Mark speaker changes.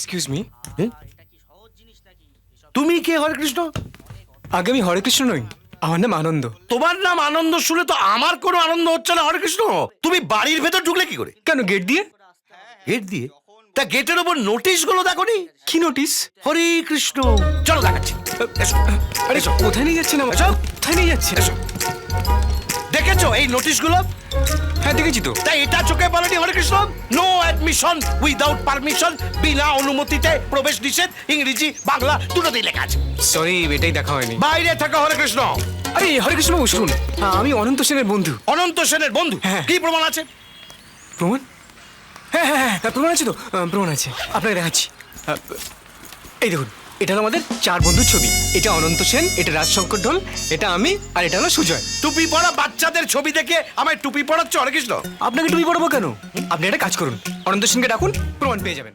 Speaker 1: Excuse me
Speaker 2: তুমি কে হরে কৃষ্ণ?
Speaker 1: আগে আমি হরে কৃষ্ণ নই আমার নাম আনন্দ।
Speaker 2: তোমার নাম আনন্দ শুনে তো আমার কোনো আনন্দ হচ্ছে না হরে কৃষ্ণ? তুমি বাড়ির ভেতর ঢুকলে কি করে?
Speaker 1: কেন গেট দিয়ে?
Speaker 2: গেট দিয়ে? তা গেটের ওপর নোটিশগুলো দেখোনি
Speaker 1: কি নোটিস
Speaker 2: হরে কৃষ্ণ। চলো দেখাচ্ছি।
Speaker 1: আরে। কোথায় নিয়ে যাচ্ছেন আমার। কোথায় নিয়ে যাচ্ছেন?
Speaker 2: এসো। দেখেছ এই নোটিশগুলো
Speaker 1: হ্যাঁ দেখেছি তো?
Speaker 2: তাই এটা চোখে বলেনি Hare Krishna no admission without permission বিনা অনুমতিতে প্রবেশ নিষেধ ইংরেজি বাংলা দুটোতেই লেখা আছে।
Speaker 1: সরি এটাই দেখা হয়নি।
Speaker 2: বাইরে থাকা হরে কৃষ্ণ
Speaker 1: আরে হরে কৃষ্ণ বাবু শুনুন। আমি অনন্ত সেনের বন্ধু।
Speaker 2: অনন্ত সেনের বন্ধু?
Speaker 1: হ্যাঁ।
Speaker 2: কি প্রমাণ আছে?
Speaker 1: প্রমাণ? হ্যাঁ হ্যাঁ হ্যাঁ হ্যাঁ, প্রমাণ আছে তো? আহ, প্রমাণ আছে। আপনাকে দেখাচ্ছি। আহ, এই দেখুন। এটা হলো আমাদের চার বন্ধুর ছবি। এটা অনন্ত সেন এটা রাজশঙ্কর ঢোল এটা আমি আর এটা হলো সুজয়।
Speaker 2: টুপি পরা বাচ্চাদের ছবি দেখে আমায় টুপি পড়াচ্ছে হরে কৃষ্ণ
Speaker 1: আপনাকে টুপি পড়াবো কেন? আপনি একটা কাজ করুন। অনন্ত সেনকে ডাকুন প্রমাণ পেয়ে যাবেন।